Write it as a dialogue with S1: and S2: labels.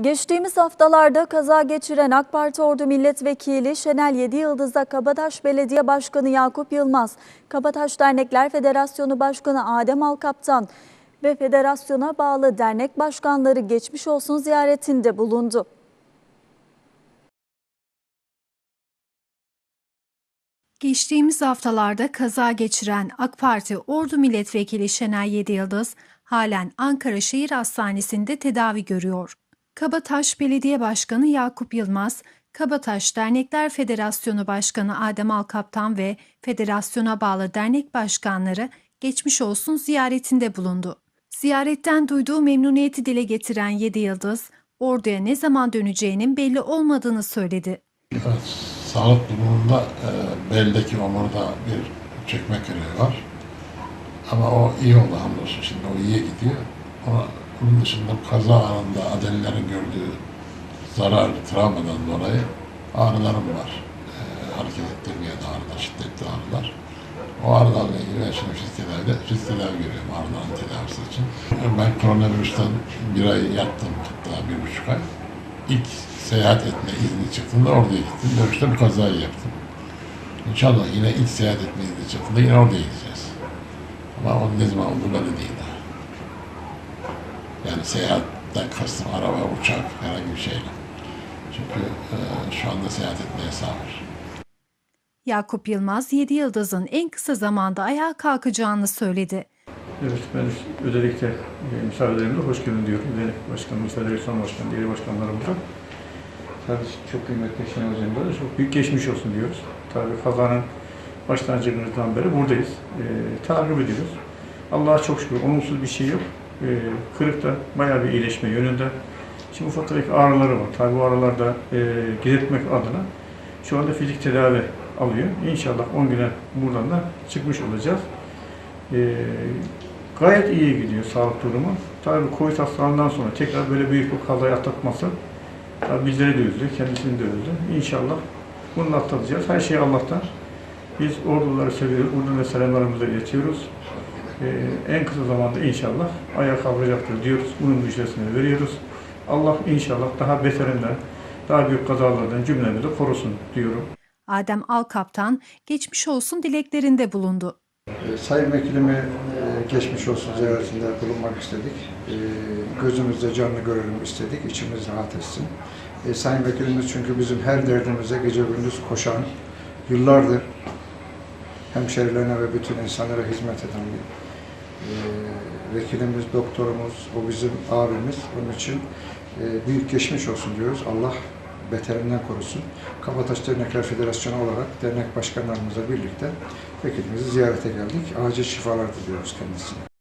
S1: Geçtiğimiz haftalarda kaza geçiren AK Parti Ordu Milletvekili Şenel Yedi Yıldız'da Kabataş Belediye Başkanı Yakup Yılmaz, Kabataş Dernekler Federasyonu Başkanı Adem Alkaptan ve federasyona bağlı dernek başkanları geçmiş olsun ziyaretinde bulundu.
S2: Geçtiğimiz haftalarda kaza geçiren AK Parti Ordu Milletvekili Şener Yediyıldız halen Ankara Şehir Hastanesi'nde tedavi görüyor. Kabataş Belediye Başkanı Yakup Yılmaz, Kabataş Dernekler Federasyonu Başkanı Adem Alkaptan ve federasyona bağlı dernek başkanları geçmiş olsun ziyaretinde bulundu. Ziyaretten duyduğu memnuniyeti dile getiren Yedi Yıldız, orduya ne zaman döneceğinin belli olmadığını söyledi.
S3: Sağlık durumunda e, beldeki omurda bir çökme kırığı var. Ama o iyi oldu hamdolsun şimdi o iyiye gidiyor. Ona, bunun dışında kaza anında adelilerin gördüğü zarar, travmadan dolayı ağrılarım var. E, hareket ettirmeyen ağrılar, şiddetli ağrılar. O ağrılarla ilgili ben şimdi fizik tedavide, fizik tedavi görüyorum ağrıların tedavisi için. Ben koronavirüsten bir ay yattım hatta bir buçuk ay. İlk seyahat etme izni çıktığında oraya gittim. Dönüşte bu kazayı yaptım. İnşallah yine ilk seyahat etme izni çıktığında yine oraya gideceğiz. Ama onun ne zaman olduğu belli değil daha. Yani seyahatten kastım araba, uçak, herhangi bir şeyle. Çünkü e, şu anda seyahat etme yasağı var.
S2: Yakup Yılmaz, Yedi Yıldız'ın en kısa zamanda ayağa kalkacağını söyledi.
S4: Evet, ben özellikle e, misafirlerimize hoş geldin diyorum. Dernek Başkanımız, Federasyon Başkanı, diğer başkanlarımıza. Tabii çok kıymetli Şenol Hocamıza da çok büyük geçmiş olsun diyoruz. Tabii kazanın başlangıcından beri buradayız. E, takip ediyoruz. Allah'a çok şükür olumsuz bir şey yok. E, kırıkta bayağı bir iyileşme yönünde. Şimdi ufak tefek ağrıları var. Tabii bu ağrılarda e, gidertmek adına şu anda fizik tedavi alıyor. İnşallah 10 güne buradan da çıkmış olacağız. Ee, gayet iyi gidiyor sağlık durumu. Tabii Covid hastalığından sonra tekrar böyle büyük bir kazayı atlatması tabii bizleri de üzdü, kendisini de üzdü. İnşallah bunu atlatacağız. Her şey Allah'tan. Biz orduları seviyoruz. Buradan da selamlarımızı iletiyoruz. Ee, en kısa zamanda inşallah ayağa kalkacaktır diyoruz. Bunun müjdesini veriyoruz. Allah inşallah daha beterinden, daha büyük kazalardan cümlemizi korusun diyorum.
S2: Adem Alkaptan geçmiş olsun dileklerinde bulundu.
S5: E, Sayın Vekilime e, geçmiş olsun ziyaretinde bulunmak istedik. E, Gözümüzde canlı görelim istedik, içimiz rahat etsin. E, Sayın Vekilimiz çünkü bizim her derdimize gece gündüz koşan, yıllardır hemşerilerine ve bütün insanlara hizmet eden bir vekilimiz, doktorumuz, o bizim abimiz. Onun için e, büyük geçmiş olsun diyoruz. Allah beterinden korusun. Kabataş Dernekler Federasyonu olarak dernek başkanlarımızla birlikte vekilimizi ziyarete geldik. Acil şifalar diliyoruz kendisine.